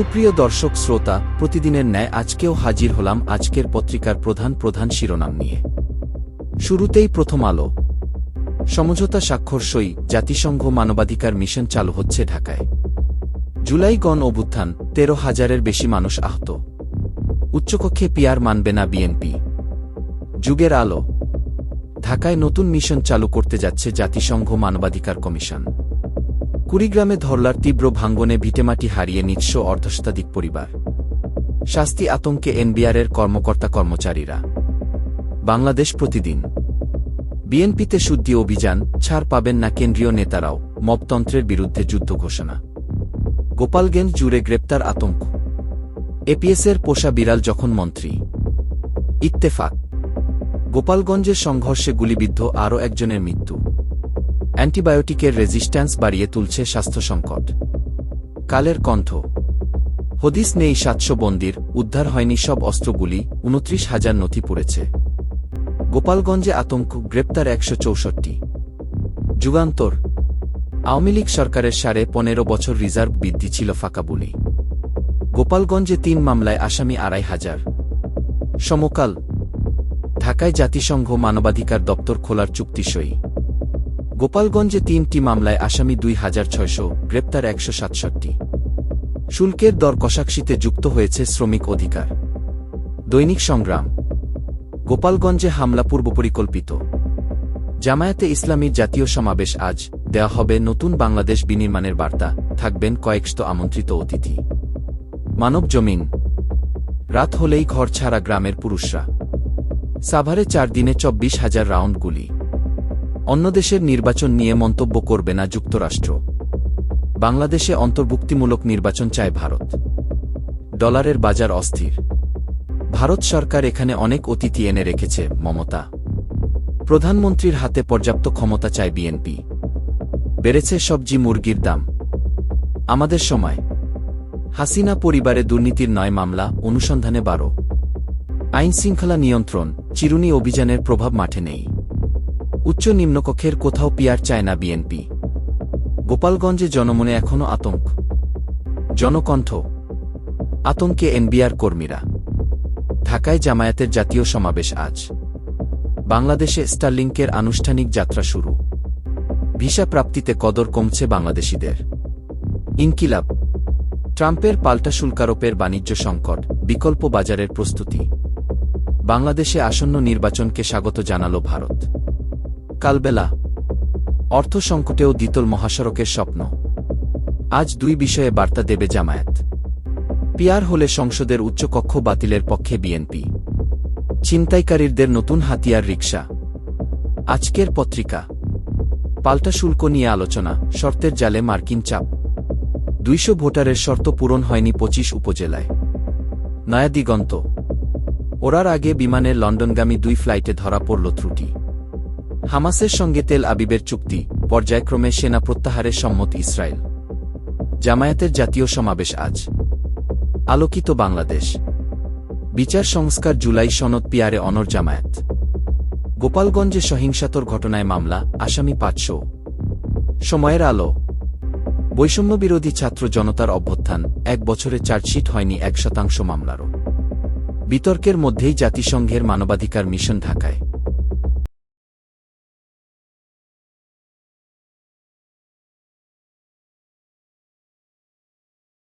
সুপ্রিয় দর্শক শ্রোতা, প্রতিদিনের ন্যায় আজকেও হাজির হলাম আজকের পত্রিকার প্রধান প্রধান শিরোনাম নিয়ে। শুরুতেই প্রথম আলো। সমঝোতা স্বাক্ষর সই, জাতিসংঘ মানবাধিকার মিশন চালু হচ্ছে ঢাকায়। জুলাই গণ অভ্যুত্থান, তেরো হাজারের বেশি মানুষ আহত। উচ্চকক্ষে পিয়ার মানবে না বিএনপি। যুগের আলো। ঢাকায় নতুন মিশন চালু করতে যাচ্ছে জাতিসংঘ মানবাধিকার কমিশন। কুড়িগ্রামে ধরলার তীব্র ভাঙ্গনে ভিটেমাটি হারিয়ে নিঃস্ব অর্ধশতাধিক পরিবার। শাস্তি আতঙ্কে এনবিআরের কর্মকর্তা কর্মচারীরা। বাংলাদেশ প্রতিদিন। বিএনপিতে শুদ্ধি অভিযান, ছাড় পাবেন না কেন্দ্রীয় নেতারাও, মবতন্ত্রের বিরুদ্ধে যুদ্ধ ঘোষণা। গোপালগঞ্জ জুড়ে গ্রেপ্তার আতঙ্ক। এপিএসের পোষা বিড়াল যখন মন্ত্রী। ইত্তেফাক। গোপালগঞ্জের সংঘর্ষে গুলিবিদ্ধ আরও একজনের মৃত্যু। অ্যান্টিবায়োটিকের রেজিস্ট্যান্স বাড়িয়ে তুলছে স্বাস্থ্য সংকট। কালের কণ্ঠ। হদিস নেই সাতশো বন্দির, উদ্ধার হয়নি সব অস্ত্রগুলি, উনত্রিশ হাজার নথি পড়েছে। গোপালগঞ্জে আতঙ্ক, গ্রেপ্তার একশো চৌষট্টি। যুগান্তর। আওয়ামী লীগ সরকারের সাড়ে পনেরো বছর রিজার্ভ বৃদ্ধি ছিল ফাঁকা বলেই গোপালগঞ্জে তিন মামলায় আসামি আড়াই হাজার। সমকাল। ঢাকায় জাতিসংঘ মানবাধিকার দপ্তর খোলার চুক্তি সই। গোপালগঞ্জে তিনটি মামলায় আসামি দুই হাজার ছয়শো, গ্রেপ্তার একশো সাতষট্টি। শুল্কের দর কষাকশিতে যুক্ত হয়েছে শ্রমিক অধিকার। দৈনিক সংগ্রাম। গোপালগঞ্জে হামলা পূর্বপরিকল্পিত জামায়াতে ইসলামীর জাতীয় সমাবেশ আজ দেওয়া হবে নতুন বাংলাদেশ বিনির্মাণের বার্তা, থাকবেন কয়েকশত আমন্ত্রিত অতিথি। মানব জমিন। রাত হলেই ঘর ছাড়া গ্রামের পুরুষরা। সাভারে চার দিনে চব্বিশ হাজার রাউন্ড গুলি। অন্য দেশের নির্বাচন নিয়ে মন্তব্য করবে না যুক্তরাষ্ট্র। বাংলাদেশে অন্তর্ভুক্তিমূলক নির্বাচন চায় ভারত। ডলারের বাজার অস্থির। ভারত সরকার এখানে অনেক অতিথি এনে রেখেছে, মমতা। প্রধানমন্ত্রীর হাতে পর্যাপ্ত ক্ষমতা চায় বিএনপি। বেড়েছে সবজি মুরগির দাম। আমাদের সময়। হাসিনা পরিবারে দুর্নীতির নয় মামলা, অনুসন্ধানে বারো। আইন শৃঙ্খলা নিয়ন্ত্রণ, চিরুনি অভিযানের প্রভাব মাঠে নেই। উচ্চ নিম্নকক্ষের কোথাও পিয়ার চায় না বিএনপি। গোপালগঞ্জে জনমনে এখনও আতঙ্ক। জনকণ্ঠ। আতঙ্কে এনবিআর কর্মীরা। ঢাকায় জামায়াতের জাতীয় সমাবেশ আজ। বাংলাদেশে স্টারলিংকের আনুষ্ঠানিক যাত্রা শুরু। ভিসা প্রাপ্তিতে কদর কমছে বাংলাদেশিদের। ইনকিলাব। ট্রাম্পের পাল্টা শুল্কারোপের বাণিজ্য সংকট, বিকল্প বাজারের প্রস্তুতি। বাংলাদেশে আসন্ন নির্বাচনকে স্বাগত জানাল ভারত। কালবেলা। অর্থ সংকটেও দ্বিতল মহাসড়কের স্বপ্ন। আজ দুই বিষয়ে বার্তা দেবে জামায়াত। পিয়ার হলে সংসদের উচ্চকক্ষ বাতিলের পক্ষে বিএনপি। ছিনতাইকারীদের নতুন হাতিয়ার রিকশা। আজকের পত্রিকা। পাল্টা শুল্ক নিয়ে আলোচনা, শর্তের জালে মার্কিন চাপ। দুইশো ভোটারের শর্ত পূরণ হয়নি পঁচিশ উপজেলায়। নয়া দিগন্ত ওরার আগে বিমানের লন্ডনগামী দুই ফ্লাইটে ধরা পড়ল ত্রুটি। হামাসের সঙ্গে তেল আবিবের চুক্তি পর্যায়ক্রমে সেনা প্রত্যাহারের সম্মত ইসরায়েল। জামায়াতের জাতীয় সমাবেশ আজ। আলোকিত বাংলাদেশ। বিচার সংস্কার জুলাই সনদ পিয়ারে অনর জামায়াত। গোপালগঞ্জে সহিংসাতর ঘটনায় মামলা, আসামি পাঁচশো সময়ের আলো। বৈষম্যবিরোধী ছাত্র জনতার অভ্যুত্থান, এক বছরে চার্জশিট হয়নি এক শতাংশ মামলারও। বিতর্কের মধ্যেই জাতিসংঘের মানবাধিকার মিশন ঢাকায়।